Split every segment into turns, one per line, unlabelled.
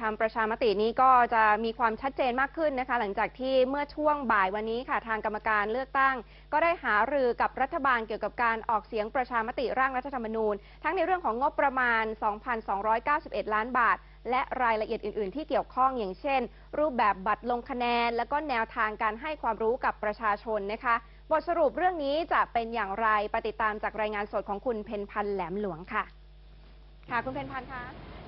ทำประชามตินี้ก็จะมีความชัดเจนมากขึ้นนะคะ หลังจากที่เมื่อช่วงบ่ายวันนี้ค่ะทางกรรมการเลือกตั้ง ก็ได้หารือกับรัฐบาลเกี่ยวกับการออกเสียงประชามติร่างรัฐธรรมนูญ ทั้งในเรื่องของงบประมาณ 2,291 ล้านบาท และรายละเอียดอื่น ๆ ที่เกี่ยวข้องอย่างเช่น รูปแบบบัตรลงคะแนน และก็แนวทางการให้ความรู้กับประชาชนนะคะบทสรุปเรื่องนี้จะเป็นอย่างไรไปติดตามจากรายงานสดของคุณเพนพันธ์แหลมหลวงค่ะ ค่ะคุณเพนพันธ์คะ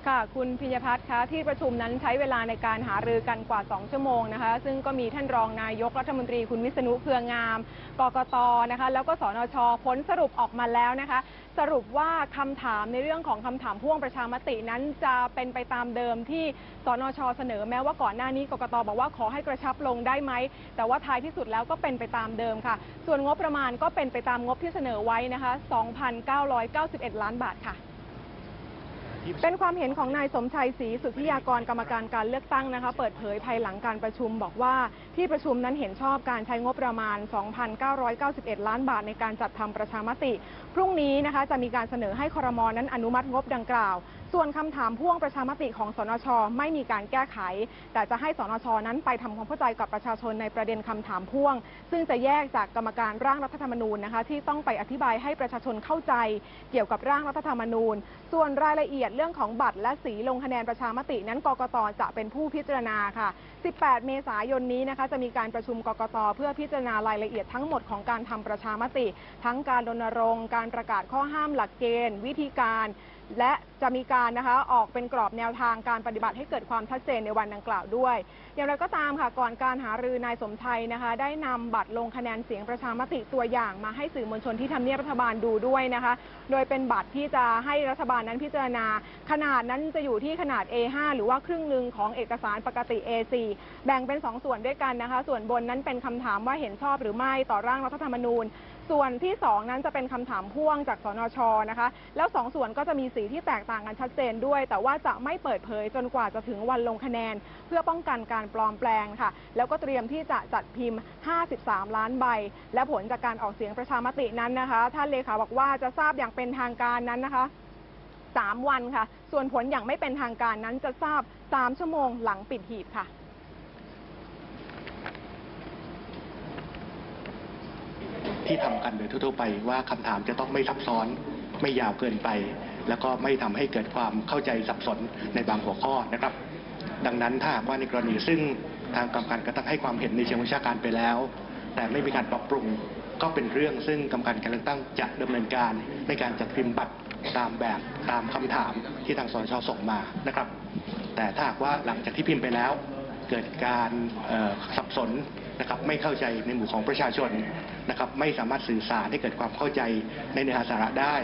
ค่ะ คุณพิยพัฒน์คะที่ประชุมนั้นใช้เวลาในการหารือกันกว่า 2 ชั่วโมงนะคะ ซึ่งก็มีท่านรองนายกรัฐมนตรีคุณวิษณุเครืองามกกตนะคะ แล้วก็สนชผลสรุปออกมาแล้วนะคะ สรุปว่าคำถามในเรื่องของคำถามพ่วงประชามตินั้นจะเป็นไปตามเดิมที่สนชเสนอแม้ว่าก่อนหน้านี้กกตบอกว่าขอให้กระชับลงได้ไหมแต่ว่าท้ายที่สุดแล้วก็เป็นไปตามเดิมค่ะ ส่วนงบประมาณก็เป็นไปตามงบที่เสนอไว้นะคะ 2,991 ล้านบาทค่ะ เป็นความเห็นของนายสมชัยศรีสุทธิยากรกรรมการการเลือกตั้งนะคะ เปิดเผยภายหลังการประชุมบอกว่าที่ประชุมนั้นเห็นชอบการใช้งบประมาณ 2,991 ล้านบาทในการจัดทำประชามติ พรุ่งนี้นะคะจะมีการเสนอให้ครมนั้นอนุมัติงบดังกล่าว ส่วนคำถามพ่วงประชามติของสนช ไม่มีการแก้ไข แต่จะให้สนช นั้นไปทำความเข้าใจกับประชาชนในประเด็นคำถามพ่วง ซึ่งจะแยกจากกรรมการร่างรัฐธรรมนูญนะคะ ที่ต้องไปอธิบายให้ประชาชนเข้าใจ เกี่ยวกับร่างรัฐธรรมนูญ ส่วนรายละเอียดเรื่องของบัตรและสีลงคะแนนประชามตินั้นกกตจะเป็นผู้พิจารณาค่ะ 18 เมษายนนี้นะคะจะมีการประชุมกกตเพื่อพิจารณารายละเอียดทั้งหมดของการทำประชามติ ทั้งการรณรงค์การประกาศข้อห้ามหลักเกณฑ์ วิธีการ และจะมีการนะคะออกเป็นกรอบแนวทางการปฏิบัติให้เกิดความชัดเจนในวันดังกล่าวด้วย อย่างไรก็ตามค่ะก่อนการหารือนายสมชัยนะคะ ได้นำบัตรลงคะแนนเสียงประชามติตัวอย่างมาให้สื่อมวลชนที่ทำเนียบรัฐบาลดูด้วยนะคะ โดยเป็นบัตรที่จะให้รัฐบาลนั้นพิจารณา ขนาดนั้นจะอยู่ที่ขนาด A5 หรือว่าครึ่งหนึ่งของเอกสารปกติ A4 แบ่งเป็น 2 ส่วนด้วยกันนะคะ ส่วนบนนั้นเป็นคำถามว่าเห็นชอบหรือไม่ต่อร่างรัฐธรรมนูญส่วนที่ 2 นั้นจะเป็นคำถามพ่วงจากสนชนะคะ แล้ว 2 ส่วนก็จะมีสีที่แตกต่างกันชัดเจนด้วย แต่ว่าจะไม่เปิดเผยจนกว่าจะถึงวันลงคะแนน เพื่อป้องกันการปลอมแปลงค่ะ แล้วก็เตรียมที่จะจัดพิมพ์ 53 ล้านใบ และผลจากการออกเสียงประชามตินั้นนะคะ ท่านเลขาบอกว่าจะทราบอย่างเป็นทางการนั้นนะคะ 3 วันค่ะ ส่วนผลอย่างไม่เป็นทางการนั้นจะทราบ 3 ชั่วโมงหลังปิดหีบค่ะ
ที่ทำกันโดยทั่วไปว่าคำถามจะต้องไม่ซับซ้อนไม่ยาวเกินไป แล้วก็ไม่ทำให้เกิดความเข้าใจสับสนในบางหัวข้อนะครับ ดังนั้นถ้าหากว่าในกรณีซึ่งทางกรรมการก็ต้องให้ความเห็นในเชิงวิชาการไปแล้ว แต่ไม่มีการปรับปรุงก็เป็นเรื่องซึ่งกรรมการการเลือกตั้งจะดำเนินการในการจัดพิมพ์บัตรตามแบบตามคำถามที่ทางสชส่งมานะครับ แต่ถ้าหากว่าหลังจากที่พิมพ์ไปแล้ว เกิดการสับสนนะครับไม่เข้าใจในหมู่ของประชาชนนะครับไม่สามารถสื่อสารให้เกิดความเข้าใจในเนื้อหาสาระได้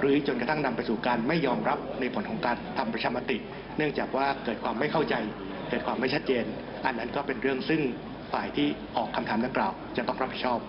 หรือจนกระทั่งนำไปสู่การไม่ยอมรับในผลของการทำประชามติ เนื่องจากว่าเกิดความไม่เข้าใจ เกิดความไม่ชัดเจน อันนั้นก็เป็นเรื่องซึ่งฝ่ายที่ออกคำถามดังกล่าว จะต้องรับผิดชอบ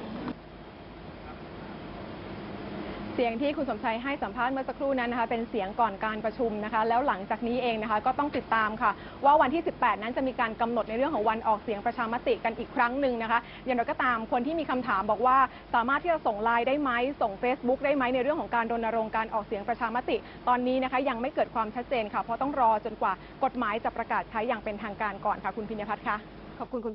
เสียงที่คุณสมชัยให้สัมภาษณ์เมื่อสักครู่นั้นนะคะเป็นเสียงก่อนการประชุมนะคะ แล้วหลังจากนี้เองนะคะก็ต้องติดตามค่ะ ว่าวันที่ 18 นั้นจะมีการกำหนดในเรื่องของวันออกเสียงประชามติกันอีกครั้งหนึ่งนะคะ อย่างไรก็ตามคนที่มีคำถามบอกว่าสามารถที่จะส่งไลน์ได้ไหมส่ง Facebook ได้ไหมในเรื่องของการรณรงค์การออกเสียงประชามติ ตอนนี้นะคะยังไม่เกิดความชัดเจนค่ะเพราะต้องรอจนกว่ากฎหมายจะประกาศใช้อย่างเป็นทางการก่อนค่ะ คุณพิญญพัฒน์คะ
ขอบคุณคุณ